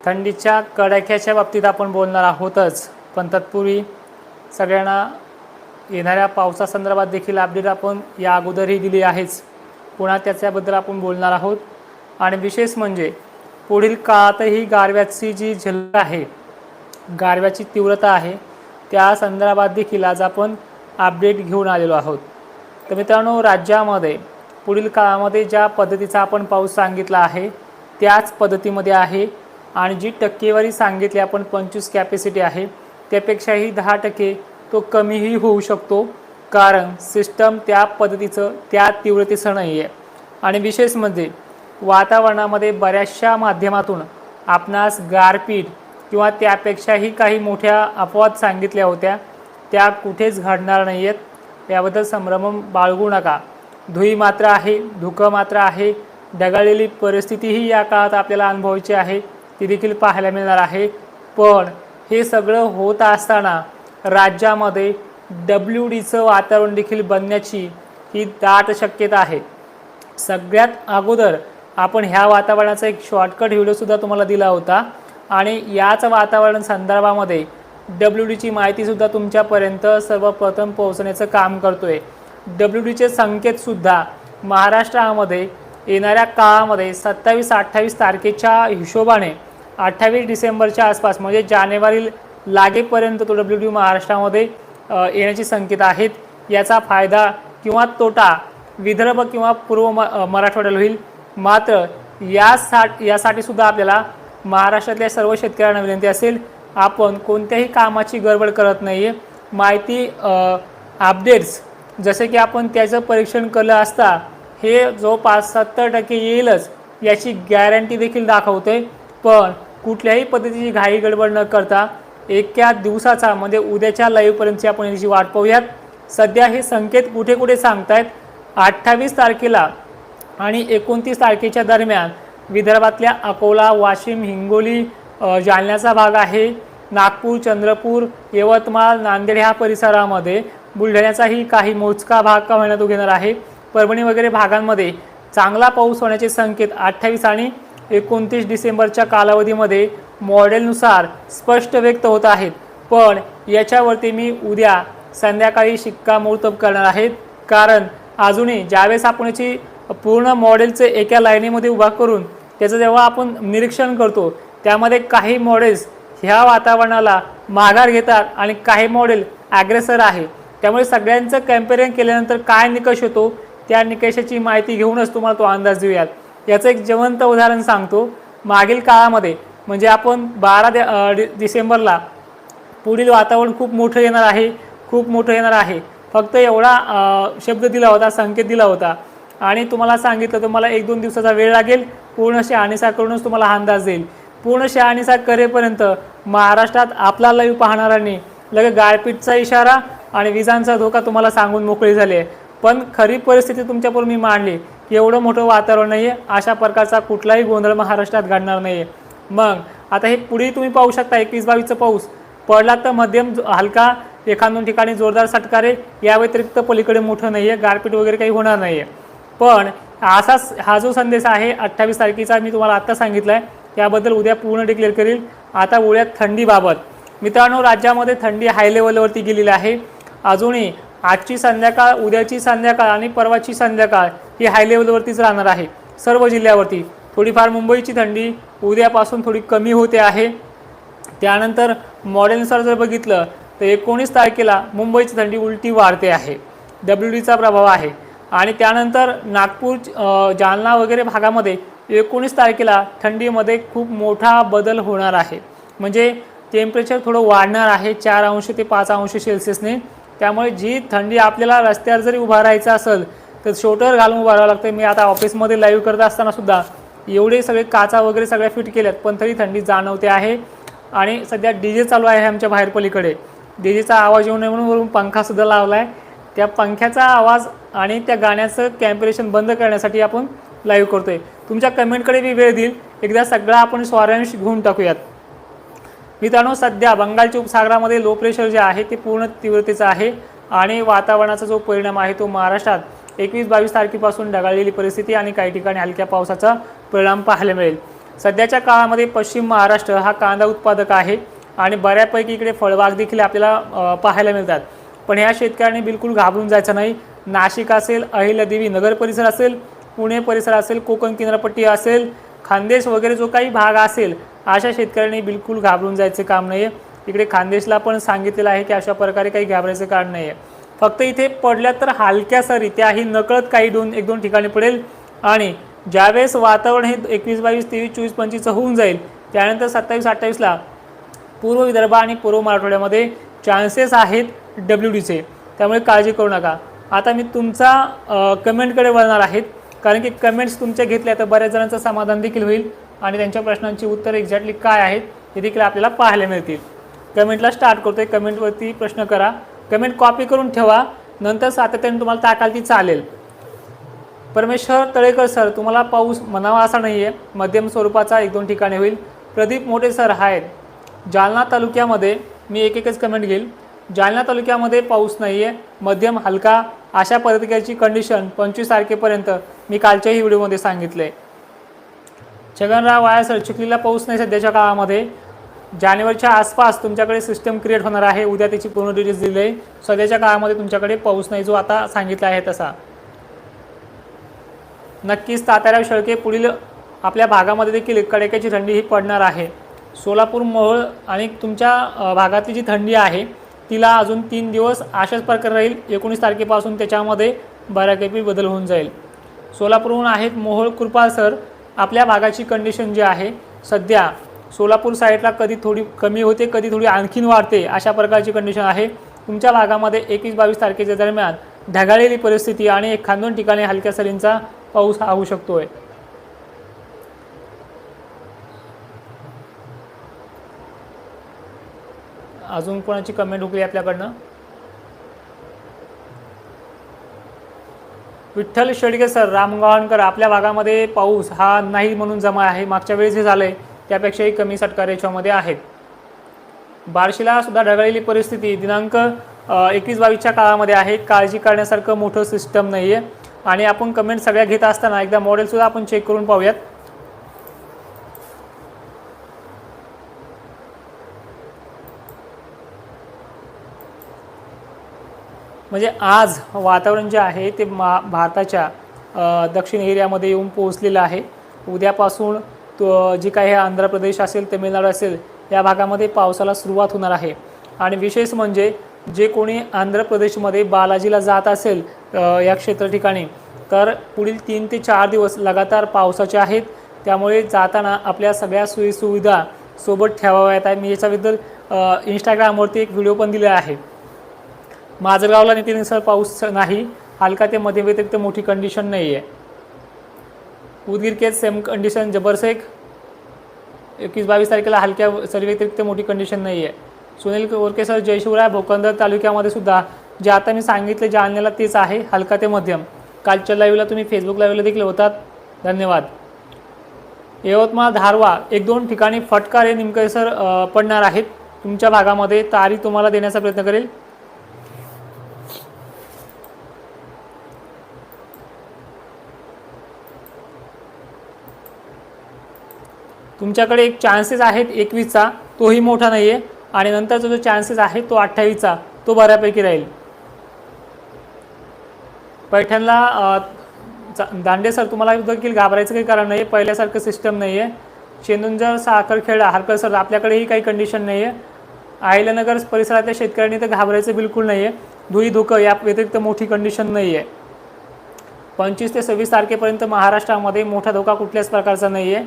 थंडीच्या कडाक्याच्या बाबतीत आपण बोलणार आहोतच पण तत्पूर्वी सगळ्यांना येणाऱ्या पावसासंदर्भात देखील अपडेट आपण या अगोदरही दिली आहेच. पुन्हा त्याच्याबद्दल आपण बोलणार आहोत. आणि विशेष म्हणजे पुढील काळातही गारव्याची जी झलक आहे गारव्याची तीव्रता आहे त्या संदर्भात देखील आज आपण अपडेट घेऊन आलेलो आहोत. तर मित्रांनो राज्यामध्ये पुढील काळामध्ये ज्या पद्धतीचा आपण पाऊस सांगितला आहे त्याच पद्धतीमध्ये आहे आणि जी टक्केवारी सांगितली आपण पंचवीस कॅपॅसिटी आहे त्यापेक्षाही दहा टक्के तो कमीही होऊ शकतो कारण सिस्टम त्या पद्धतीचं त्या तीव्रतेचं नाही आहे आणि विशेष म्हणजे वातावरणामध्ये बऱ्याचशा माध्यमातून आपणास गारपीट किंवा त्यापेक्षाही काही मोठ्या अपवाद सांगितल्या होत्या त्या कुठेच घडणार नाही आहेत याबद्दल संभ्रम बाळगू नका. धुई मात्र आहे धुकं मात्र आहे ढगाळलेली परिस्थितीही या काळात आपल्याला अनुभवायची आहे. ती देखील पाहायला मिळणार आहे. पण हे सगळं होत असताना राज्यामध्ये डब्ल्यू डीचं वातावरण देखील बनण्याची ही दाट शक्यता आहे. सगळ्यात अगोदर आपण ह्या वातावरणाचा एक शॉर्टकट व्हिडिओसुद्धा तुम्हाला दिला होता. आणि याच वातावरण संदर्भामध्ये डब्ल्यू डीची माहितीसुद्धा तुमच्यापर्यंत सर्वप्रथम पोहोचण्याचं काम करतो आहे डब्ल्यू डीचे संकेतसुद्धा महाराष्ट्रामध्ये येणाऱ्या काळामध्ये सत्तावीस अठ्ठावीस तारखेच्या हिशोबाने अठ्ठावीस डिसेंबरच्या आसपास म्हणजे जानेवारी लागेपर्यंत तो डब्ल्यू डी महाराष्ट्रामध्ये येण्याची संकेत आहेत. याचा फायदा किंवा तोटा विदर्भ किंवा पूर्व म मराठवाड्याला होईल. मात्र यासाठी यासाठी सुद्धा आपल्याला महाराष्ट्रातल्या सर्व शेतकऱ्यांना विनंती असेल आपण कोणत्याही कामाची गडबड करत नाही आहे माहिती अपडेट्स जसे की आपण त्याचं परीक्षण केलं असता हे जो पाच सत्तर टक्के येईलच याची गॅरंटी देखील दाखवते पण कुठल्याही पद्धतीची घाई गडबड न करता एका दिवसाचा म्हणजे उद्याच्या लाईव्हपर्यंतची आपण याची वाट पाहूयात. सध्या हे संकेत कुठे कुठे सांगतायत? अठ्ठावीस तारखेला आणि एकोणतीस तारखेच्या दरम्यान विदर्भातल्या अकोला वाशिम हिंगोली जालन्याचा भाग आहे. नागपूर चंद्रपूर यवतमाळ नांदेड ह्या परिसरामध्ये बुलढाण्याचाही काही मोजका भाग का महिन्यात घेणार आहे. परभणी वगैरे भागांमध्ये चांगला पाऊस होण्याचे संकेत अठ्ठावीस आणि एकोणतीस डिसेंबरच्या कालावधीमध्ये मॉडेलनुसार स्पष्ट व्यक्त होत आहेत. पण याच्यावरती मी उद्या संध्याकाळी शिक्कामोर्तब करणार आहेत. कारण अजूनही ज्यावेळेस आपण याची पूर्ण मॉडेलचे एका लाईनीमध्ये उभा करून त्याचं जेव्हा आपण निरीक्षण करतो त्यामध्ये काही मॉडेल्स ह्या वातावरणाला माघार घेतात आणि काही मॉडेल ॲग्रेसर आहे. त्यामुळे सगळ्यांचं कॅम्पेरियन केल्यानंतर काय निकष होतो त्या निकषाची माहिती घेऊनच तुम्हाला तो अंदाज देऊयात. याचं एक जिवंत उदाहरण सांगतो. मागील काळामध्ये म्हणजे आपण बारा दे डि डिसेंबरला पुढील वातावरण खूप मोठं येणार आहे खूप मोठं येणार आहे. फक्त एवढा शब्द दिला होता संकेत दिला होता. आणि तुम्हाला सांगितलं तुम्हाला एक दोन दिवसाचा वेळ लागेल पूर्ण शहानिसा करूनच तुम्हाला हा अंदाज देईल. पूर्ण शहानिसा करेपर्यंत महाराष्ट्रात आपला लाईव्ह पाहणाऱ्यांनी लगेच गारपीटचा इशारा आणि विजांचा धोका तुम्हाला सांगून मोकळी झाली. आहे पण खरी परिस्थिती तुमच्यापूर्वी मी मांडली. एवढं मोठं वातावरण नाही आहे अशा प्रकारचा कुठलाही गोंधळ महाराष्ट्रात घडणार नाही आहे मग आता हे पुढे तुम्ही पाहू शकता एकवीस बावीसचा पाऊस. पडला तर मध्यम हलका एखाद दोन ठिकाणी जोरदार सटकारे. या व्यतिरिक्त पलीकडे मोठं नाही आहे गारपीट वगैरे काही होणार नाही आहे पण असाच हा जो संदेश आहे अठ्ठावीस तारखेचा मी तुम्हाला आत्ता सांगितला आहे त्याबद्दल उद्या पूर्ण डिक्लेअर करील. आता उद्या थंडीबाबत मित्रांनो राज्यामध्ये थंडी हाय लेवलवरती गेलेली आहे. अजूनही आजची संध्याकाळ उद्याची संध्याकाळ आणि परवाची संध्याकाळ ही हाय लेवलवरतीच राहणार आहे. सर्व जिल्ह्यावरती. थोडीफार मुंबईची थंडी उद्यापासून थोडी कमी होते आहे. त्यानंतर मॉडेलनुसार जर बघितलं तर एकोणीस तारखेला मुंबईची थंडी उलटी वाढते आहे. डब्ल्यू डीचा प्रभाव आहे. आणि त्यानंतर नागपूर जालना वगैरे भागामध्ये एकोणीस तारखेला थंडीमध्ये खूप मोठा बदल होणार आहे. म्हणजे टेम्परेचर थोडं वाढणार आहे चार अंश ते पाच अंश सेल्सिअसने त्यामुळे जी थंडी आपल्याला रस्त्यावर जरी उभा राहायचं असेल तर शोटर घालून उभं राहावं लागतं मी आता ऑफिसमध्ये लाईव्ह करत असताना सुद्धा एवढे सगळे काचा वगैरे सगळ्या फिट केल्यात पण तरी थंडी जाणवते आहे. आणि सध्या डी जे चालू आहे आमच्या बाहेर पलीकडे. डी जेचा आवाज येऊ नये म्हणून वरून पंखासुद्धा लावला आहे त्या पंख्याचा आवाज आणि त्या गाण्याचं कॅम्परेशन बंद करण्यासाठी आपण लाईव्ह आहे तुमच्या कमेंटकडे मी वेळ देईल. एकदा सगळा आपण स्वारांश घेऊन टाकूयात. मित्रांनो सध्या बंगालच्या उपसागरामध्ये लो प्रेशर जे आहे ते पूर्ण तीव्रतेचं आहे. आणि वातावरणाचा जो परिणाम आहे तो महाराष्ट्रात एकवीस बावीस तारखेपासून ढगाळलेली परिस्थिती आणि काही ठिकाणी हलक्या पावसाचा परिणाम पाहायला मिळेल. सध्याच्या काळामध्ये पश्चिम महाराष्ट्र हा कांदा उत्पादक आहे आणि बऱ्यापैकी इकडे फळबाग देखील आपल्याला पाहायला मिळतात. पण ह्या शेतकऱ्यांनी बिलकुल घाबरून जायचं नाही. नाशिक असेल अहिल्यादेवी नगर परिसर असेल पुणे परिसर असेल कोकण किनारपट्टी असेल खानदेश वगैरे जो काही भाग असेल अशा शेतकऱ्यांनी बिलकुल घाबरून जायचं काम नाही आहे इकडे खानदेशला पण सांगितलेलं आहे की अशा प्रकारे काही घाबरायचं कारण नाही आहे फक्त इथे पडल्या तर हलक्या सरी त्याही नकळत काही दोन एक दोन ठिकाणी पडेल. आणि ज्यावेळेस वातावरण हे एकवीस बावीस तेवीस चोवीस पंचवीसचं होऊन जाईल त्यानंतर सत्तावीस अठ्ठावीसला पूर्व विदर्भ आणि पूर्व मराठवाड्यामध्ये चान्सेस आहेत डब्ल्यू डीचे त्यामुळे काळजी करू नका. आता मी तुमचा कमेंटकडे वळणार आहेत. कारण की कमेंट्स तुमच्या घेतल्या तर बऱ्याच जणांचं समाधान देखील होईल. आणि त्यांच्या प्रश्नांची उत्तर एक्झॅक्टली काय आहेत हे देखील आपल्याला पाहायला मिळतील. कमेंटला स्टार्ट करतोय. कमेंटवरती प्रश्न करा. कमेंट कॉपी करून ठेवा. नंतर सातत्याने तुम्हाला टाकाल ती चालेल. परमेश्वर तळेकर सर तुम्हाला पाऊस म्हणावा असा नाही आहे मध्यम स्वरूपाचा एक दोन ठिकाणी होईल. प्रदीप मोठे सर आहेत. जालना तालुक्यामध्ये मी एक एकच कमेंट घेईल. जालना तालुक्यामध्ये पाऊस नाही आहे मध्यम हलका अशा पद्धतीची कंडिशन पंचवीस तारखेपर्यंत मी कालच्याही व्हिडिओमध्ये सांगितलं आहे छगनराव वाया सर चिखलीला पाऊस नाही सध्याच्या काळामध्ये. जानेवारीच्या आसपास तुमच्याकडे सिस्टम क्रिएट होणार आहे. उद्या त्याची पूर्ण डिटेल्स दिली आहे. सध्याच्या काळामध्ये तुमच्याकडे पाऊस नाही जो आता सांगितला आहे तसा. नक्कीच तात्याराव शेळके पुढील आपल्या भागामध्ये देखील कडेक्याची थंडी ही पडणार आहे. सोलापूर मोहोळ आणि तुमच्या भागातली जी थंडी आहे तिला अजून तीन दिवस अशाच प्रकारे राहील. एकोणीस तारखेपासून त्याच्यामध्ये बऱ्यापैकी बदल होऊन जाईल. सोलापूरहून आहेत मोहोळ कृपाल सर. आपल्या भागाची कंडिशन जी आहे सध्या सोलापूर साईडला कधी थोडी कमी होते कधी थोडी आणखीन वाढते अशा प्रकारची कंडिशन आहे. तुमच्या भागामध्ये एकवीस बावीस तारखेच्या दरम्यान ढगाळलेली परिस्थिती आणि एक दोन ठिकाणी हलक्या सरींचा पाऊस हा होऊ शकतोय. अजून कोणाची कमेंट हुकली आपल्याकडनं? विठ्ठल शेडगे सर रामगावणकर आपल्या भागामध्ये पाऊस हा नाही म्हणून जमा आहे. मागच्या वेळेस हे झालंय. त्यापेक्षाही कमी सटकार याच्यामध्ये आहेत. बार्शीला सुद्धा ढगाळलेली परिस्थिती दिनांक एकवीस बावीसच्या काळामध्ये आहे. काळजी करण्यासारखं मोठं सिस्टम नाही आहे आणि आपण कमेंट सगळ्या घेत असताना एकदा मॉडेलसुद्धा आपण चेक करून पाहूयात. म्हणजे आज वातावरण जे आहे ते मा भारताच्या दक्षिण एरियामध्ये येऊन पोहोचलेलं आहे. उद्यापासून तो जी काही आंध्र प्रदेश असेल तमिळनाडू असेल या भागामध्ये पावसाला सुरुवात होणार आहे. आणि विशेष म्हणजे जे कोणी आंध्र प्रदेशमध्ये बालाजीला जात असेल या क्षेत्र ठिकाणी तर पुढील तीन ते चार दिवस लगातार पावसाचे आहेत. त्यामुळे जाताना आपल्या सगळ्या सोयीसुविधा सोबत ठेवाव्यात आहे मी याच्याबद्दल इंस्टाग्रामवरती एक व्हिडिओ पण दिला आहे. माजलगावला नितीनुसार पाऊस नाही. हलका ते मध्ये व्यतिरिक्त मोठी कंडिशन नाही आहे उदगीर केस सेम कंडिशन जबरशेख एकवीस बावीस तारखेला हलक्या सरी व्यतिरिक्त मोठी कंडिशन नाही आहे सुनील कोरके सर जयशिवराय भोकंदर तालुक्यामध्ये सुद्धा जे आता मी सांगितले जालन्याला तेच आहे हलका ते मध्यम. कालच्या लाईव्हला तुम्ही फेसबुक लाईव्हला देखील होतात. धन्यवाद. यवतमाळ धारवा एक दोन ठिकाणी फटकारे निमकरे सर पडणार आहेत. तुमच्या भागामध्ये तारी तुम्हाला देण्याचा प्रयत्न करेल. तुमच्याकडे एक चान्सेस आहेत एकवीसचा तोही मोठा नाही आहे आणि नंतरचा जो चान्सेस आहे तो अठ्ठावीसचा तो बऱ्यापैकी राहील. पैठणला दांडे सर तुम्हाला देखील घाबरायचं काही कारण नाही आहे पहिल्यासारखं सिस्टम नाही आहे चेंदुंजर साखरखेडा हरकर सर आपल्याकडेही काही कंडिशन नाही आहे अहिल्यानगर परिसरातल्या शेतकऱ्यांनी तर घाबरायचं बिलकुल नाही आहे धुई धुकं या व्यतिरिक्त मोठी कंडिशन नाही आहे पंचवीस ते सव्वीस तारखेपर्यंत महाराष्ट्रामध्ये मोठा धोका कुठल्याच प्रकारचा नाही आहे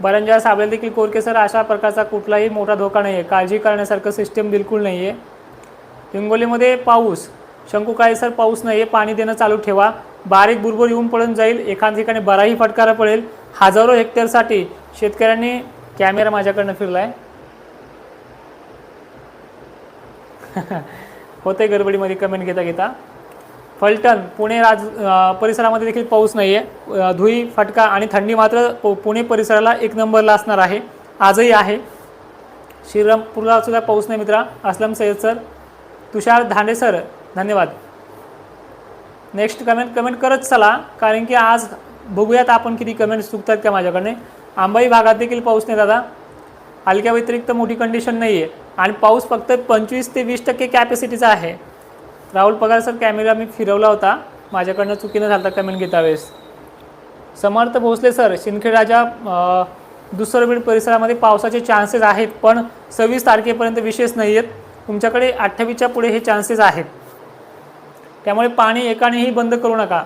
बरंजा साबळे देखील कोरके सर अशा प्रकारचा कुठलाही मोठा धोका नाही आहे काळजी करण्यासारखं सिस्टम बिलकुल नाही आहे हिंगोलीमध्ये पाऊस. शंकू काय सर पाऊस नाही आहे पाणी देणं चालू ठेवा. बारीक बुरबुर येऊन पडून जाईल. एखाद ठिकाणी बराही फटकारा पडेल. हजारो हेक्टरसाठी शेतकऱ्यांनी कॅमेरा माझ्याकडनं फिरला आहे होते गडबडीमध्ये कमेंट घेता घेता फलटण पुणे राज परिसरामध्ये देखील पाऊस नाही आहे धुई फटका आणि थंडी मात्र पु- पुणे परिसराला एक नंबरला असणार आहे. आजही आहे. श्रीरामपूरला सुद्धा पाऊस नाही मित्रा. असलम सय्यद सर तुषार धांडे सर धन्यवाद. नेक्स्ट कमेंट कमेंट करत चला कारण की आज बघूयात आपण किती कमेंट्स चुकतात का माझ्याकडे आंबाई भागात देखील पाऊस नाही दादा. हलक्या व्यतिरिक्त मोठी कंडिशन नाही आहे आणि पाऊस फक्त पंचवीस ते वीस टक्के कॅपॅसिटीचा आहे. राहुल पगार सर कॅमेरा मी फिरवला होता. माझ्याकडनं चुकीनं झाला कमेंट घेता वेळेस समर्थ भोसले सर शिंदखेडाच्या अ, दुसरबीड परिसरामध्ये पावसाचे चान्सेस आहेत पण सव्वीस तारखेपर्यंत विशेष नाही आहेत तुमच्याकडे अठ्ठावीसच्या पुढे हे चान्सेस आहेत. त्यामुळे पाणी एकानेही बंद करू नका.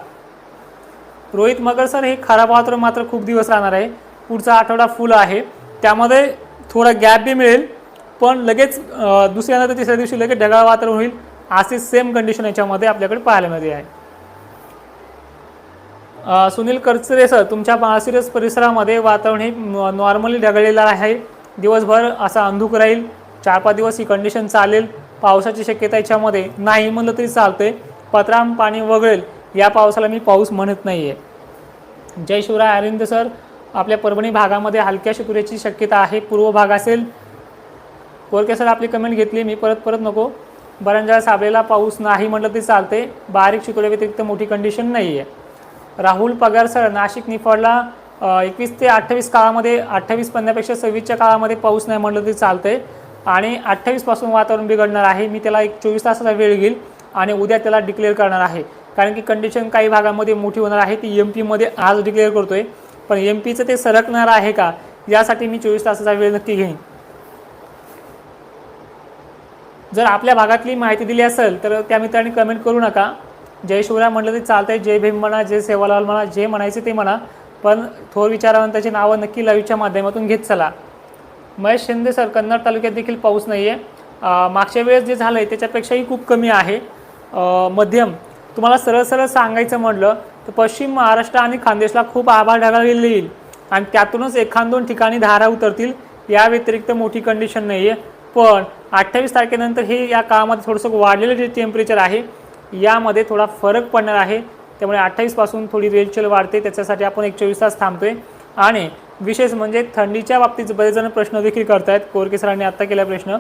रोहित मगर सर हे खराब वातावरण मात्र खूप दिवस राहणार आहे. पुढचा आठवडा फुल आहे. त्यामध्ये थोडा गॅप बी मिळेल पण लगेच अ, तिसऱ्या दिवशी लगेच ढगाळ वातावरण होईल. असे सेम कंडिशन याच्यामध्ये आपल्याकडे पाहायला मिळते. आहे सुनील करचरे सर तुमच्या माळशिरस परिसरामध्ये वातावरण हे नॉर्मली ढगळलेलं आहे. दिवसभर असा अंधुक राहील. चार पाच दिवस ही कंडिशन चालेल. पावसाची शक्यता याच्यामध्ये नाही म्हणलं तरी चालते पत्राम पाणी वगळेल. या पावसाला मी पाऊस म्हणत नाही आहे जय शिवराय अरिंद सर आपल्या परभणी भागामध्ये हलक्या शिकुऱ्याची शक्यता आहे. पूर्व भाग असेल. कोरके सर आपली कमेंट घेतली. मी परत परत नको. बऱ्याच साबळेला पाऊस नाही म्हटलं तरी चालते. बारीक शितोड्या व्यतिरिक्त मोठी कंडिशन नाही आहे राहुल पगार सर नाशिक निफाडला एकवीस ते अठ्ठावीस काळामध्ये अठ्ठावीस पंधरापेक्षा सव्वीसच्या काळामध्ये पाऊस नाही म्हटलं तरी चालते. आणि अठ्ठावीसपासून वातावरण बिघडणार आहे. मी त्याला एक चोवीस तासाचा वेळ घेईल आणि उद्या त्याला डिक्लेअर करणार आहे. कारण की कंडिशन काही भागामध्ये मोठी होणार आहे. ती एम पीमध्ये आज डिक्लेअर करतो आहे पण एम पीचं ते सरकणार आहे का? यासाठी मी चोवीस तासाचा वेळ नक्की घेईन. जर आपल्या भागातली माहिती दिली असेल तर त्या मित्रांनी कमेंट करू नका. जय शिवराय म्हटलं तरी चालतंय. जय भीम म्हणा जय सेवालाल म्हणा जे म्हणायचे ते म्हणा. पण थोर विचारवंताची नावं नक्की लाईव्हच्या माध्यमातून घेत चला. महेश शिंदे सर कन्नड तालुक्यात देखील पाऊस नाही आहे मागच्या वेळेस जे झालं आहे त्याच्यापेक्षाही खूप कमी आहे. मध्यम. तुम्हाला सरळ सरळ सांगायचं म्हटलं तर पश्चिम महाराष्ट्र आणि खानदेशला खूप आभाळ ढगाळलेले येईल. आणि त्यातूनच एखाद दोन ठिकाणी धारा उतरतील. या व्यतिरिक्त मोठी कंडिशन नाही आहे पण अठ्ठावीस तारखेनंतर हे या काळामध्ये थोडंसं वाढलेलं जे टेम्परेचर आहे यामध्ये थोडा फरक पडणार आहे. त्यामुळे अठ्ठावीसपासून थोडी रेलचेल वाढते त्याच्यासाठी आपण एक चोवीस तास थांबतोय. आणि विशेष म्हणजे थंडीच्या बाबतीत बरेच जण प्रश्न देखील करतायत. कोरके सरांनी आत्ता केला प्रश्न.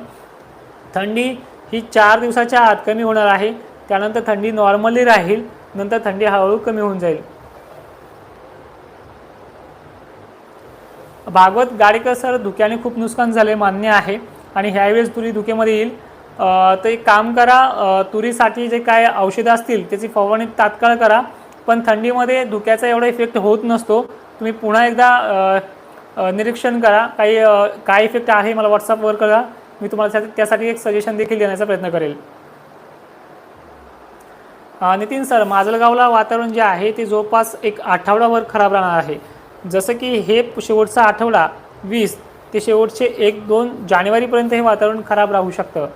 थंडी ही चार दिवसाच्या आत कमी होणार आहे. त्यानंतर थंडी नॉर्मली राहील नंतर थंडी हळूहळू कमी होऊन जाईल. भागवत गाडेकर सर धुक्याने खूप नुकसान झाले मान्य आहे. आणि ह्यावेळेस तुरी धुक्यामध्ये येईल. तर एक काम करा तुरीसाठी जे काय औषधं असतील त्याची फवारणी तात्काळ करा. पण थंडीमध्ये धुक्याचा एवढा इफेक्ट होत नसतो. तुम्ही पुन्हा एकदा निरीक्षण करा. काही काय इफेक्ट आहे मला व्हॉट्सअपवर करा मी तुम्हाला त्या- त्यासाठी एक सजेशन देखील देण्याचा प्रयत्न करेल. नितीन सर माजलगावला वातावरण जे आहे ते जवळपास एक आठवडाभर खराब राहणार आहे. जसं की हे शेवटचा आठवडा वीस ते शेवटचे एक दोन जानेवारीपर्यंत हे वातावरण खराब राहू शकतं.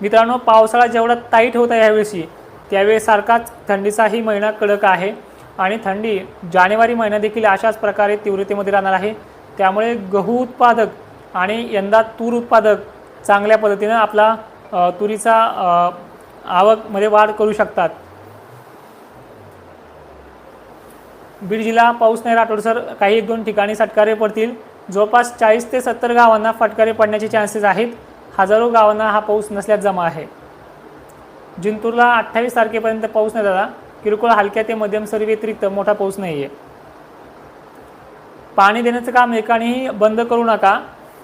मित्रांनो पावसाळा जेवढा टाईट होता यावेळी त्यावेळेसारखाच थंडीचाही महिना कडक आहे आणि थंडी जानेवारी महिना देखील अशाच प्रकारे तीव्रतेमध्ये राहणार आहे. त्यामुळे गहू उत्पादक आणि यंदा तूर उत्पादक चांगल्या पद्धतीनं आपला तुरीचा आवकमध्ये वाढ करू शकतात. बीड जिल्हा पाऊस नाही राठोड सर. काही एक दोन ठिकाणी सटकारे पडतील. जवळपास चाळीस ते सत्तर गावांना फटकारे पडण्याचे चान्सेस आहेत. हजारो गावांना हा पाऊस नसल्यात जमा आहे. जिंतूरला अठ्ठावीस तारखेपर्यंत पाऊस नाही झाला. किरकोळ हलक्या ते मध्यम सरी व्यतिरिक्त मोठा पाऊस नाही आहे पाणी देण्याचं काम एकानेही बंद करू नका.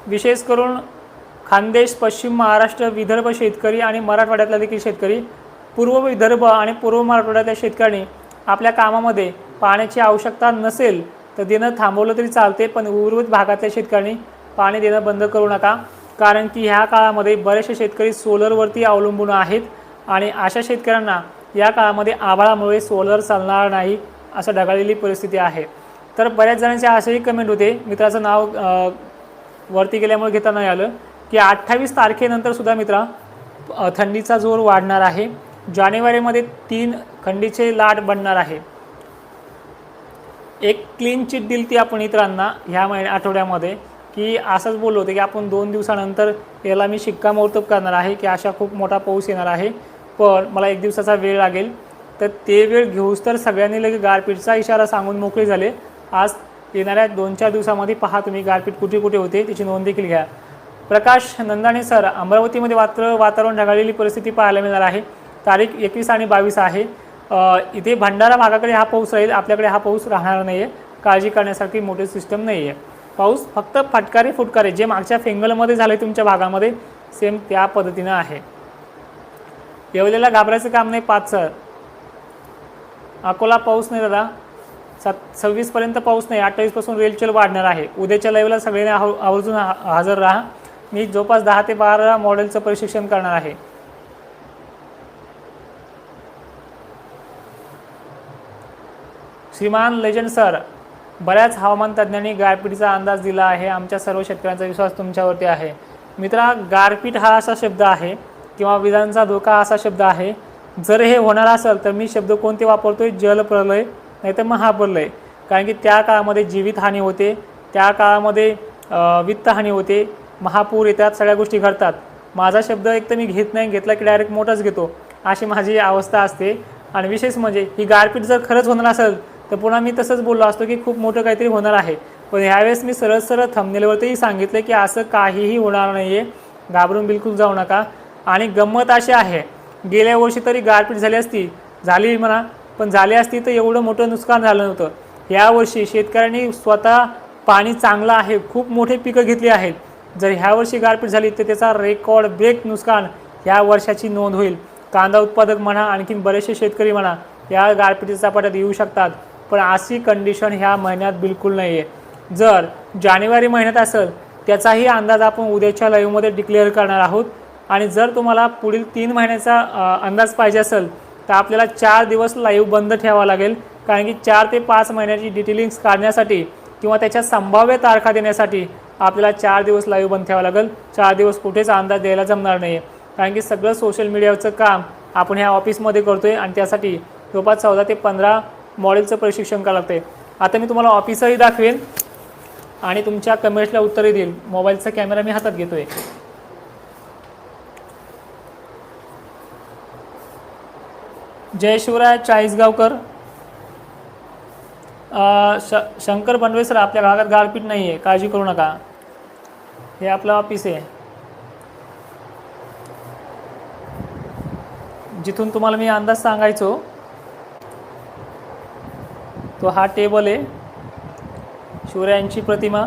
विशेष करून खानदेश पश्चिम महाराष्ट्र विदर्भ शेतकरी आणि मराठवाड्यातला देखील शेतकरी पूर्व विदर्भ आणि पूर्व मराठवाड्यातल्या शेतकऱ्यांनी आपल्या कामामध्ये पाण्याची आवश्यकता नसेल तर देणं थांबवलं तरी चालते पण उर्वरित भागातल्या शेतकऱ्यांनी पाणी देणं बंद करू नका. कारण की ह्या काळामध्ये बरेचसे शेतकरी सोलरवरती अवलंबून आहेत आणि अशा शेतकऱ्यांना या काळामध्ये आभाळामुळे सोलर चालणार नाही असं ढगाळलेली परिस्थिती आहे. तर बऱ्याच जणांचे असेही कमेंट होते. मित्राचं नाव वरती गेल्यामुळे घेता नाही आलं की अठ्ठावीस तारखेनंतर सुद्धा मित्रा थंडीचा जोर वाढणार आहे. जानेवारीमध्ये तीन थंडीचे लाट बनणार आहे. एक क्लीन चिट दिली ती आपण इतरांना ह्या महिन्या आठवड्यामध्ये की असंच बोललो होते की आपण दोन दिवसानंतर याला मी शिक्कामोर्तब करणार आहे की अशा खूप मोठा पाऊस येणार आहे. पण मला एक दिवसाचा वेळ लागेल. तर ते वेळ घेऊस तर सगळ्यांनी लगेच गारपीटचा इशारा सांगून मोकळे झाले. आज येणाऱ्या दोन चार दिवसामध्ये पहा तुम्ही गारपीट कुठे कुठे होते त्याची नोंद देखील घ्या. प्रकाश नंदाने सर अमरावतीमध्ये वात्र वातावरण ढगाळलेली परिस्थिती पाहायला मिळणार आहे. तारीख एकवीस आणि बावीस आहे. इथे भंडारा भागाकडे हा पाऊस राहील आपल्याकडे हा पाऊस राहणार नाही आहे काळजी करण्यासारखी मोठी सिस्टम नाही आहे पाऊस फक्त फटकारे फुटकारे जे मागच्या फेंगलमध्ये झाले तुमच्या भागामध्ये सेम त्या पद्धतीनं आहे. येवलेला घाबरायचं काम नाही पाच सर अकोला पाऊस नाही दादा. सात सव्वीसपर्यंत पाऊस नाही अठ्ठावीसपासून रेलचेल वाढणार आहे. उद्याच्या लाईव्हला सगळ्यांनी आव आवर्जून हा हजर राहा. मी जवळपास दहा ते बारा मॉडेलचं प्रशिक्षण करणार आहे. श्रीमान लेजंड सर बऱ्याच हवामान तज्ज्ञांनी गारपीटीचा अंदाज दिला आहे. आमच्या सर्व शेतकऱ्यांचा विश्वास तुमच्यावरती आहे. मित्रा गारपीट हा असा शब्द आहे किंवा विजांचा धोका असा शब्द आहे. जर हे होणार असेल तर मी शब्द कोणते वापरतोय? जलप्रलय नाही तर महाप्रलय. कारण की त्या काळामध्ये जीवितहानी होते त्या काळामध्ये वित्तहानी होते. महापूर येतात सगळ्या गोष्टी घडतात. माझा शब्द एक तर मी घेत नाही घेतला की डायरेक्ट मोठाच घेतो. अशी माझी अवस्था असते. आणि विशेष म्हणजे ही गारपीट जर खरंच होणार असेल तर पुन्हा मी तसंच बोललो असतो की खूप मोठं काहीतरी होणार आहे. पण ह्यावेळेस मी सरळ सरळ थंबनेलवरतीही सांगितलं की असं काहीही होणार नाही आहे घाबरून बिलकुल जाऊ नका. आणि गंमत अशी आहे गेल्या वर्षी तरी गारपीट झाली असती. झाली म्हणा पण झाली असती तर एवढं मोठं नुकसान झालं नव्हतं. यावर्षी शेतकऱ्यांनी स्वतः पाणी चांगलं आहे खूप मोठे पिकं घेतली आहेत. जर ह्यावर्षी गारपीट झाली तर त्याचा रेकॉर्ड ब्रेक नुकसान ह्या वर्षाची नोंद होईल. कांदा उत्पादक म्हणा आणखीन बरेचसे शेतकरी म्हणा या गारपिटीच्या पाट्यात येऊ शकतात. पण अशी कंडिशन ह्या महिन्यात बिलकुल नाही आहे जर जानेवारी महिन्यात असेल त्याचाही अंदाज आपण उद्याच्या लाईव्हमध्ये डिक्लेअर करणार आहोत. आणि जर तुम्हाला पुढील तीन महिन्याचा अंदाज पाहिजे असेल तर आपल्याला चार दिवस लाईव्ह बंद ठेवावा लागेल. कारण की चार ते पाच महिन्याची डिटेलिंग्स काढण्यासाठी किंवा त्याच्या संभाव्य तारखा देण्यासाठी आपल्याला चार दिवस लाईव्ह बंद ठेवावं लागेल. चार दिवस कुठेच अंदाज द्यायला जमणार नाही आहे कारण की सगळं सोशल मीडियाचं काम आपण ह्या ऑफिसमध्ये करतो आहे आणि त्यासाठी जवळपास चौदा ते पंधरा मॉडेलचं प्रशिक्षण करावं लागते आता मी तुम्हाला ऑफिसही दाखवेन आणि तुमच्या कमेंट्सला उत्तरही देईल मोबाईलचा कॅमेरा मी हातात घेतो आहे जय शिवराय चाळीसगावकर. श शंकर बनवे सर आपल्या भागात गारपीट नाही आहे काळजी करू नका. हे आपलं ऑफिस आहे. जिथून तुम्हाला मी अंदाज सांगायचो तो हा टेबल आहे. शिवरायांची प्रतिमा.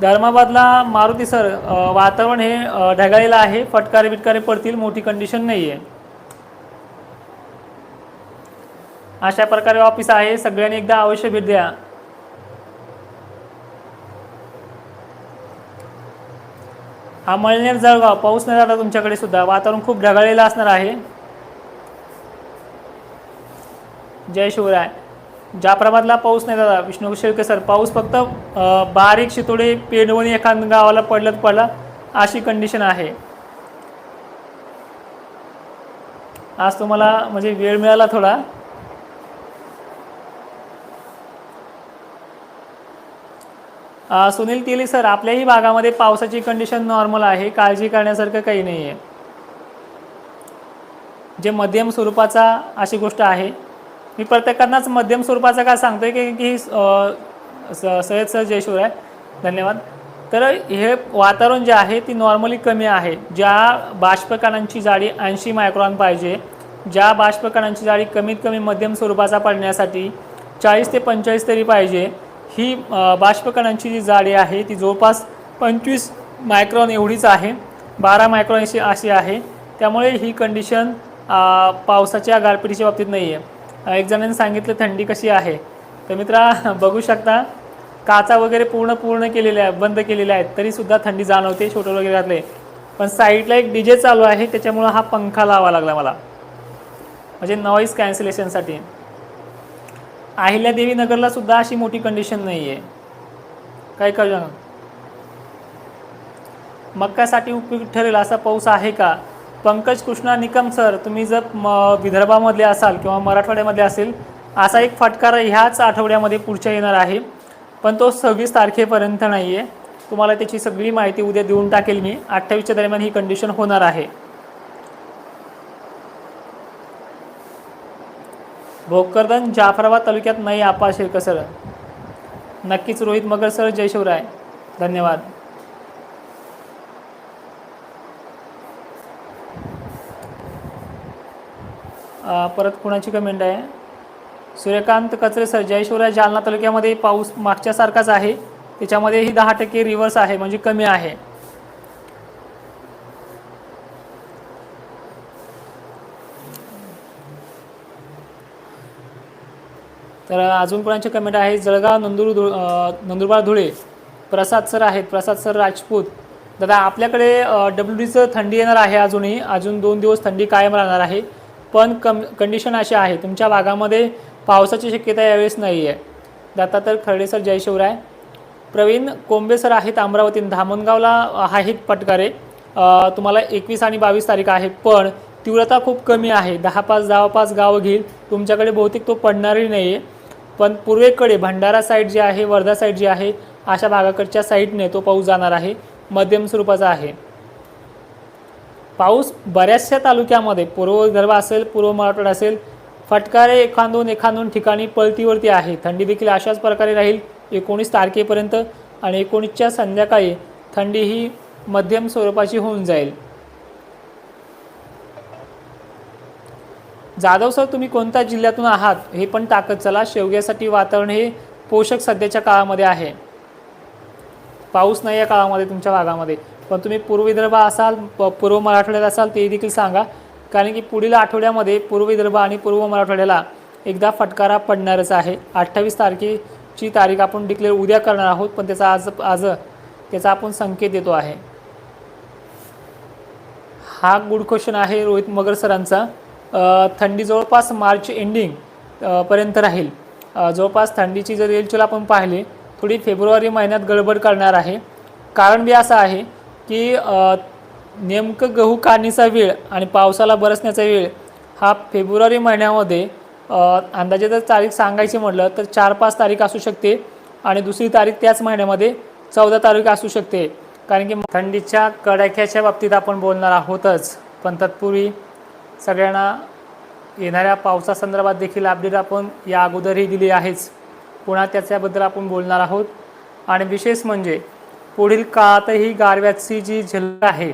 धर्माबादला मारुती सर वातावरण हे अ, ढगाळलेलं आहे. फटकारे बिटकारे पडतील मोठी कंडिशन नाही आहे अशा प्रकारे ऑफिस आहे. सगळ्यांनी एकदा अवश्य भेट द्या. हा मळनेर जळगाव पाऊस नाही झाला तुमच्याकडे सुद्धा वातावरण खूप ढगाळलेलं असणार आहे. जय शिवराय. जाफराबादला पाऊस नाही दादा विष्णू शेळके सर पाऊस फक्त बारीक शितोडे पेडवणी एखाद गावाला पडलं तर पडला अशी कंडिशन आहे. आज तुम्हाला म्हणजे वेळ मिळाला थोडा. सुनील तेली सर आपल्याही भागामध्ये पावसाची कंडिशन नॉर्मल आहे काळजी करण्यासारखं काही नाही आहे जे मध्यम स्वरूपाचा अशी गोष्ट आहे. मी प्रत्येकांनाच मध्यम स्वरूपाचं काय सांगतोय की की अ, स- सय्यद सर जयशिवर आहे. धन्यवाद. तर हे वातावरण जे आहे ती नॉर्मली कमी आहे. ज्या बाष्पकणांची जाडी ऐंशी मायक्रॉन पाहिजे ज्या बाष्पकणांची जाडी कमीत कमी मध्यम स्वरूपाचा पडण्यासाठी चाळीस ते पंचेचाळीस तरी पाहिजे ही बाष्पकणांची जी जाडी आहे ती जवळपास पंचवीस मायक्रॉन एवढीच आहे. बारा मायक्रॉन अशी अशी आहे. त्यामुळे ही कंडिशन पावसाच्या गारपिटीच्या बाबतीत नाही आहे अ, सांगितलं थंडी कशी आहे? तर मित्रा बघू शकता काचा वगैरे पूर्ण पूर्ण केलेल्या आहे बंद केलेल्या आहेत तरीसुद्धा थंडी जाणवते छोटं वगैरे घातले पण साईडला एक डी जे चालू आहे त्याच्यामुळं हा पंखा लावा लागला मला. म्हणजे नॉईज कॅन्सलेशनसाठी अहिल्यादेवी नगरला सुद्धा अशी मोठी कंडिशन नाही आहे काय कळलं? ना मक्कासाठी उपयुक्त ठरेल असा पाऊस आहे का? पंकज कृष्णा निकम सर तुम्ही जर म विदर्भामधले असाल किंवा मराठवाड्यामध्ये असेल असा एक फटकार ह्याच आठवड्यामध्ये पुढच्या येणार आहे. पण तो सव्वीस तारखेपर्यंत नाही आहे तुम्हाला त्याची सगळी माहिती उद्या देऊन टाकेल मी. अठ्ठावीसच्या दरम्यान ही कंडिशन होणार आहे. भोकरदन जाफराबाद तालुक्यात नाही आपा शेळकर सर. नक्कीच रोहित मगर सर जय शिवराय. धन्यवाद. परत कुणाची कमेंट आहे? सूर्यकांत कचरे सर जयशिवराय जालना तालुक्यामध्ये पाऊस मागच्यासारखाच आहे. त्याच्यामध्येही दहा टक्के रिव्हर्स आहे म्हणजे कमी आहे. तर अजून कोणाचे कमेंट आहे? जळगाव नंदुर धु नंदुरबार धुळे. प्रसाद सर आहेत. प्रसाद सर राजपूत. दादा आपल्याकडे डब्ल्यू डीचं थंडी येणार आहे अजूनही. अजून दोन दिवस थंडी कायम राहणार आहे. पण कम कंडिशन अशी आहे तुमच्या भागामध्ये पावसाची शक्यता यावेळेस नाही आहे दत्तातर खर्डे सर जय शिवराय. प्रवीण कोंबे सर आहेत अमरावती धामणगावला आहेत पटकारे. तुम्हाला एकवीस आणि बावीस तारीख आहे पण तीव्रता खूप कमी आहे. दहा पाच दहा पाच गावं घेईल. तुमच्याकडे बहुतेक तो पडणारही नाही आहे पण पूर्वेकडे भंडारा साईड जे आहे वर्धा साईड जी आहे अशा भागाकडच्या साईडने तो पाऊस जाणार आहे. मध्यम स्वरूपाचा आहे. पाऊस बऱ्याचशा तालुक्यामध्ये पूर्व विदर्भ असेल पूर्व मराठवाडा असेल फटकारे एखादोन एखादोन ठिकाणी पळतीवरती आहे. थंडी देखील अशाच प्रकारे राहील एकोणीस तारखेपर्यंत आणि एकोणीसच्या संध्याकाळी थंडी ही मध्यम स्वरूपाची होऊन जाईल. जाधव सर तुम्ही कोणत्या जिल्ह्यातून आहात? हे पण टाकत चला. शेवग्यासाठी वातावरण हे पोषक सध्याच्या काळामध्ये आहे. पाऊस नाही या काळामध्ये तुमच्या भागामध्ये. पण तुम्ही पूर्व विदर्भ असाल प- पूर्व मराठवाड्यात असाल ते देखील सांगा. कारण की पुढील आठवड्यामध्ये पूर्व विदर्भ आणि पूर्व मराठवाड्याला एकदा फटकारा पडणारच आहे. अठ्ठावीस तारखेची तारीख आपण डिक्लेअर उद्या करणार आहोत पण त्याचा आज आज त्याचा आपण संकेत देतो आहे. हा गुड क्वेश्चन आहे रोहित मगर सरांचा. थंडी जवळपास मार्च एंडिंग पर्यंत राहील. जवळपास थंडीची जर रेलचल आपण पाहिले थोडी फेब्रुवारी महिन्यात गडबड करणार आहे. कारण बी असं आहे की नेमकं गहू काढणीचा वेळ आणि पावसाला बरसण्याचा वेळ हा फेब्रुवारी महिन्यामध्ये अंदाजे जर तारीख सांगायची म्हटलं तर चार पाच तारीख असू शकते आणि दुसरी तारीख त्याच महिन्यामध्ये चौदा तारीख असू शकते. कारण की थंडीच्या कडाक्याच्या बाबतीत आपण बोलणार आहोतच. पण तत्पूर्वी सगळ्यांना येणाऱ्या पावसासंदर्भात देखील अपडेट आपण या अगोदरही दिली आहेच. पुन्हा त्याच्याबद्दल आपण बोलणार आहोत. आणि विशेष म्हणजे पुढील काळातही गारव्याची जी झलक आहे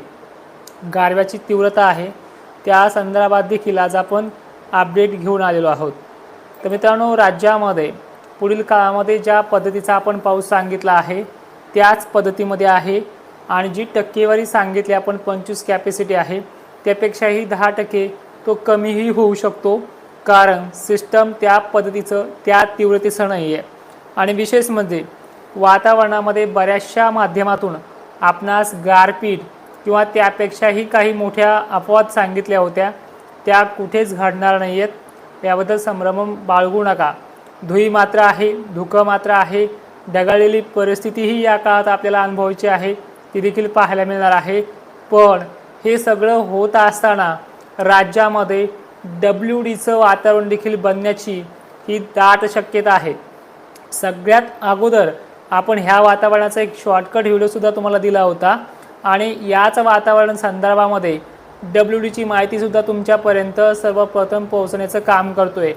गारव्याची तीव्रता आहे त्या संदर्भात देखील आज आपण अपडेट घेऊन आलेलो आहोत. तर मित्रांनो राज्यामध्ये पुढील काळामध्ये ज्या पद्धतीचा आपण पाऊस सांगितला आहे त्याच पद्धतीमध्ये आहे आणि जी टक्केवारी सांगितली आपण पंचवीस कॅपॅसिटी आहे त्यापेक्षाही दहा टक्के तो कमीही होऊ शकतो कारण सिस्टम त्या पद्धतीचं त्या तीव्रतेचं नाही आहे आणि विशेष म्हणजे वातावरणामध्ये बऱ्याचशा माध्यमातून आपणास गारपीट किंवा त्यापेक्षाही काही मोठ्या अपवाद सांगितल्या होत्या. त्या कुठेच घडणार नाही आहेत याबद्दल संभ्रम बाळगू नका. धुई मात्र आहे धुकं मात्र आहे. ढगाळलेली परिस्थितीही या काळात आपल्याला अनुभवायची आहे. ती देखील पाहायला मिळणार आहे. पण हे सगळं होत असताना राज्यामध्ये डब्ल्यू डीचं वातावरण देखील बनण्याची ही दाट शक्यता आहे. सगळ्यात अगोदर आपण ह्या वातावरणाचा एक शॉर्टकट व्हिडिओसुद्धा तुम्हाला दिला होता. आणि याच वातावरण संदर्भामध्ये डब्ल्यू डीची माहितीसुद्धा तुमच्यापर्यंत सर्वप्रथम पोहोचण्याचं काम करतो आहे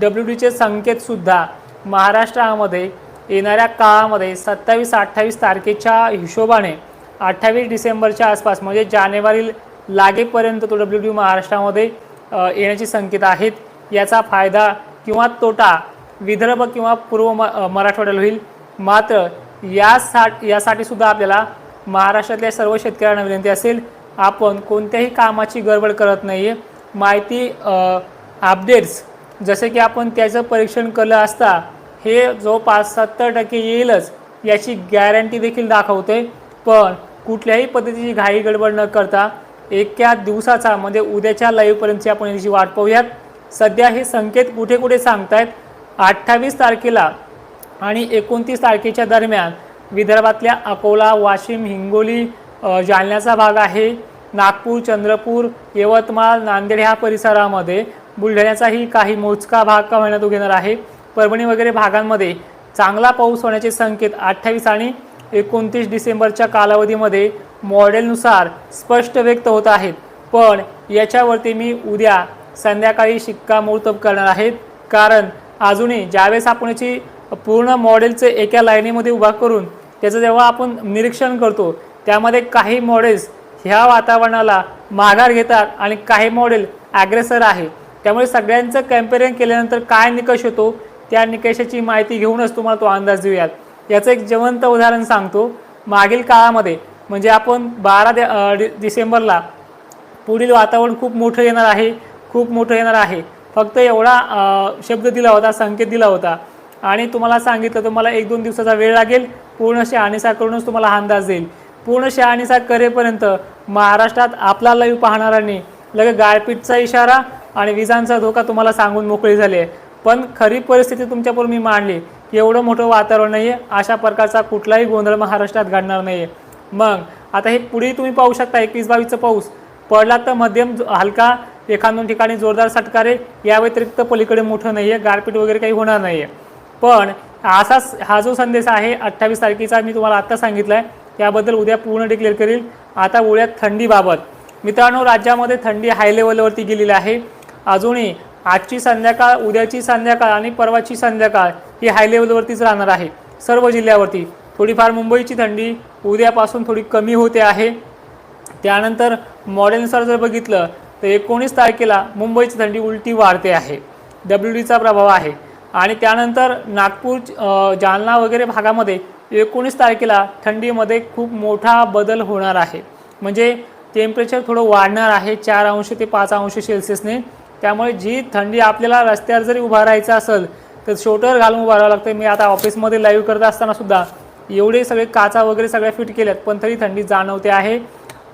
डब्ल्यू डीचे संकेतसुद्धा महाराष्ट्रामध्ये येणाऱ्या काळामध्ये सत्तावीस अठ्ठावीस तारखेच्या हिशोबाने अठ्ठावीस डिसेंबरच्या आसपास म्हणजे जानेवारी लागेपर्यंत तो डब्ल्यू डी महाराष्ट्रामध्ये येण्याची संकेत आहेत. याचा फायदा किंवा तोटा विदर्भ किंवा पूर्व म मराठवाड्याला होईल. मात्र यासाठी यासाठी सुद्धा आपल्याला महाराष्ट्रातल्या सर्व शेतकऱ्यांना विनंती असेल आपण कोणत्याही कामाची गडबड करत नाही आहे माहिती अपडेट्स जसे की आपण त्याचं परीक्षण केलं असता हे जवळपास सत्तर टक्के येईलच याची गॅरंटी देखील दाखवते. पण कुठल्याही पद्धतीची घाई गडबड न करता एका दिवसाचा म्हणजे उद्याच्या लाईव्हपर्यंतची आपण याची वाट पाहूयात. सध्या हे संकेत कुठे कुठे सांगतायत? अठ्ठावीस तारखेला आणि एकोणतीस तारखेच्या दरम्यान विदर्भातल्या अकोला वाशिम हिंगोली जालन्याचा भाग आहे. नागपूर चंद्रपूर यवतमाळ नांदेड ह्या परिसरामध्ये बुलढाण्याचाही काही मोजका भाग का महिन्यात घेणार आहे. परभणी वगैरे भागांमध्ये चांगला पाऊस होण्याचे संकेत अठ्ठावीस आणि एकोणतीस डिसेंबरच्या कालावधीमध्ये मॉडेलनुसार स्पष्ट व्यक्त होत आहेत. पण याच्यावरती मी उद्या संध्याकाळी शिक्कामोर्तब करणार आहेत. कारण अजूनही ज्यावेळेस आपण याची पूर्ण मॉडेलचं एका लाईनीमध्ये उभा करून त्याचं जेव्हा आपण निरीक्षण करतो त्यामध्ये काही मॉडेल्स ह्या वातावरणाला माघार घेतात आणि काही मॉडेल ॲग्रेसर आहे. त्यामुळे सगळ्यांचं कॅम्पेरिंग केल्यानंतर काय निकष होतो त्या निकषाची माहिती घेऊनच तुम्हाला तो अंदाज देऊयात. याचं एक जिवंत उदाहरण सांगतो. मागील काळामध्ये म्हणजे आपण बारा दे डि- डिसेंबरला पुढील वातावरण खूप मोठं येणार आहे खूप मोठं येणार आहे. फक्त एवढा शब्द दिला होता संकेत दिला होता. आणि तुम्हाला सांगितलं तुम्हाला एक दोन दिवसाचा वेळ लागेल. पूर्ण शहानिसा करूनच तुम्हाला हा अंदाज देईल. पूर्ण शहानिसा करेपर्यंत महाराष्ट्रात आपला लाईव्ह पाहणाऱ्यांनी लगेच गाळपीटचा इशारा आणि विजांचा धोका तुम्हाला सांगून मोकळी झाली आहे. पण खरी परिस्थिती तुमच्यापूर मी मांडली. की एवढं मोठं वातावरण नाही आहे अशा प्रकारचा कुठलाही गोंधळ महाराष्ट्रात घडणार नाही आहे मग आता हे पुढेही तुम्ही पाहू शकता एकवीस बावीसचा पाऊस. पडला तर मध्यम हलका एखाद दोन ठिकाणी जोरदार सटकारे. या व्यतिरिक्त पलीकडे मोठं नाही आहे गारपीट वगैरे काही होणार नाही आहे पण असाच हा जो संदेश आहे अठ्ठावीस तारखेचा मी तुम्हाला आत्ता सांगितला आहे त्याबद्दल उद्या पूर्ण डिक्लेअर करील. आता उद्या थंडीबाबत. मित्रांनो राज्यामध्ये थंडी हाय लेवलवरती गेलेली आहे. अजूनही आजची संध्याकाळ उद्याची संध्याकाळ आणि परवाची संध्याकाळ ही हाय लेवलवरतीच राहणार आहे. सर्व जिल्ह्यावरती. थोडीफार मुंबईची थंडी उद्यापासून थोडी कमी होते आहे. त्यानंतर मॉडेलनुसार जर बघितलं तर एकोणीस तारखेला मुंबईची थंडी उलटी वाढते आहे. डब्ल्यू डीचा प्रभाव आहे. आणि त्यानंतर नागपूर जालना वगैरे भागामध्ये एकोणीस तारखेला थंडीमध्ये खूप मोठा बदल होणार आहे. म्हणजे टेम्परेचर थोडं वाढणार आहे चार अंश ते पाच अंश सेल्सिअसने त्यामुळे जी थंडी आपल्याला रस्त्यावर जरी उभा राहायचं असेल तर शोटर घालून उभा राहावं लागतं. मी आता ऑफिसमध्ये लाईव्ह करत असताना सुद्धा एवढे सगळे काचा वगैरे सगळ्या फिट केल्यात पण तरी थंडी जाणवते आहे.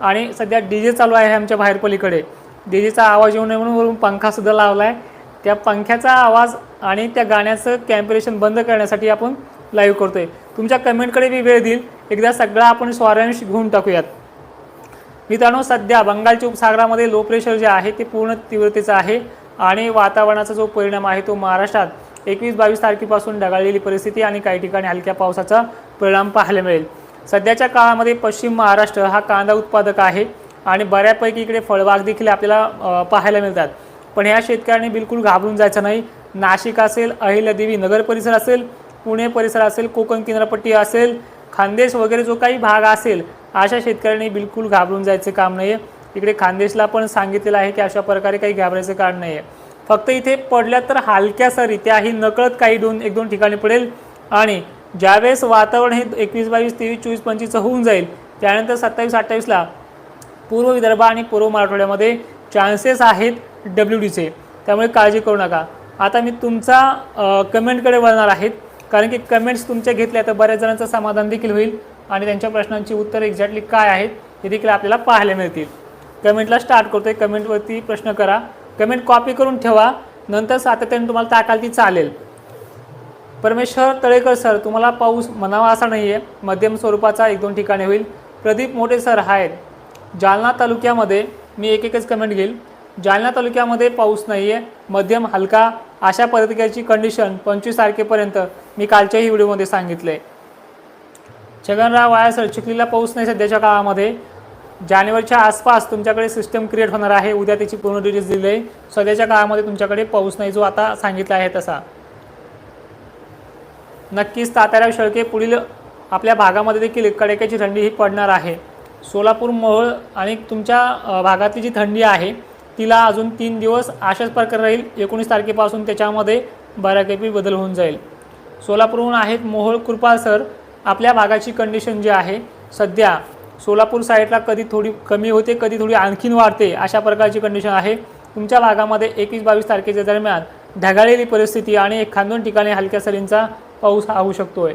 आणि सध्या डी जे चालू आहे आमच्या बाहेर पलीकडे. डी जेचा आवाज येऊ नये म्हणून वरून पंखासुद्धा लावला आहे त्या पंख्याचा आवाज आणि त्या गाण्याचं कॅम्परेशन बंद करण्यासाठी आपण लाईव्ह करतो आहे तुमच्या कमेंटकडे मी वेळ देईल. एकदा सगळा आपण स्वारांश घेऊन टाकूयात. मित्रांनो सध्या बंगालच्या उपसागरामध्ये लो प्रेशर जे आहे ते पूर्ण तीव्रतेचं आहे आणि वातावरणाचा जो परिणाम आहे तो महाराष्ट्रात एकवीस बावीस तारखेपासून ढगाळलेली परिस्थिती आणि काही ठिकाणी हलक्या पावसाचा परिणाम पाहायला मिळेल. सध्याच्या काळामध्ये पश्चिम महाराष्ट्र हा कांदा उत्पादक आहे आणि बऱ्यापैकी इकडे फळबाग देखील आपल्याला पाहायला मिळतात. पण ह्या शेतकऱ्यांनी बिलकुल घाबरून जायचं नाही. नाशिक असेल अहिल्यादेवी नगर परिसर असेल पुणे परिसर असेल कोकण किनारपट्टी असेल खानदेश वगैरे जो काही भाग असेल अशा शेतकऱ्यांनी बिलकुल घाबरून जायचं काम नाही आहे इकडे खानदेशला पण सांगितलेलं आहे की अशा प्रकारे काही घाबरायचं कारण नाही आहे फक्त इथे पडल्या तर हलक्या सरी त्याही नकळत काही दोन एक दोन ठिकाणी पडेल. आणि ज्यावेळेस वातावरण हे एकवीस बावीस तेवीस चोवीस पंचवीसचं होऊन जाईल त्यानंतर सत्तावीस अठ्ठावीसला पूर्व विदर्भ आणि पूर्व मराठवाड्यामध्ये चान्सेस आहेत डब्ल्यू डीचे त्यामुळे काळजी करू नका. आता मी तुमचा कमेंटकडे वळणार आहेत. कारण की कमेंट्स तुमच्या घेतल्या तर बऱ्याच जणांचं समाधान देखील होईल आणि त्यांच्या प्रश्नांची उत्तरं एक्झॅक्टली काय आहेत हे देखील आपल्याला पाहायला मिळतील. कमेंटला स्टार्ट करतोय. कमेंटवरती प्रश्न करा. कमेंट कॉपी करून ठेवा. नंतर सातत्याने तुम्हाला टाकाल ती चालेल. परमेश्वर तळेकर सर तुम्हाला पाऊस म्हणावा असा नाही आहे मध्यम स्वरूपाचा एक दोन ठिकाणी होईल. प्रदीप मोठे सर आहेत. जालना तालुक्यामध्ये मी एक एकच कमेंट घेईल. जालना तालुक्यामध्ये पाऊस नाही आहे मध्यम हलका अशा पद्धतीची कंडिशन पंचवीस तारखेपर्यंत मी कालच्याही व्हिडिओमध्ये सांगितलं आहे छगनराव वायासर चिखलीला पाऊस नाही सध्याच्या काळामध्ये. जानेवारीच्या आसपास तुमच्याकडे सिस्टम क्रिएट होणार आहे. उद्या त्याची पूर्ण डिटेल्स दिली आहे सध्याच्या काळामध्ये तुमच्याकडे पाऊस नाही जो आता सांगितला आहे तसा. नक्कीच तात्याराव शेळके पुढील आपल्या भागामध्ये देखील कडेक्याची थंडी ही पडणार आहे. सोलापूर मोहोळ आणि तुमच्या भागातली जी थंडी आहे तिला अजून तीन दिवस अशाच प्रकारे राहील. एकोणीस तारखेपासून त्याच्यामध्ये बऱ्यापैकी बदल होऊन जाईल. सोलापूरहून आहेत मोहोळ कृपाल सर. आपल्या भागाची कंडिशन जी आहे सध्या सोलापूर साईडला कधी थोडी कमी होते कधी थोडी आणखीन वाढते अशा प्रकारची कंडिशन आहे. तुमच्या भागामध्ये एकवीस बावीस तारखेच्या दरम्यान ढगाळलेली परिस्थिती आणि एक दोन ठिकाणी हलक्या सरींचा पाऊस हा होऊ शकतो आहे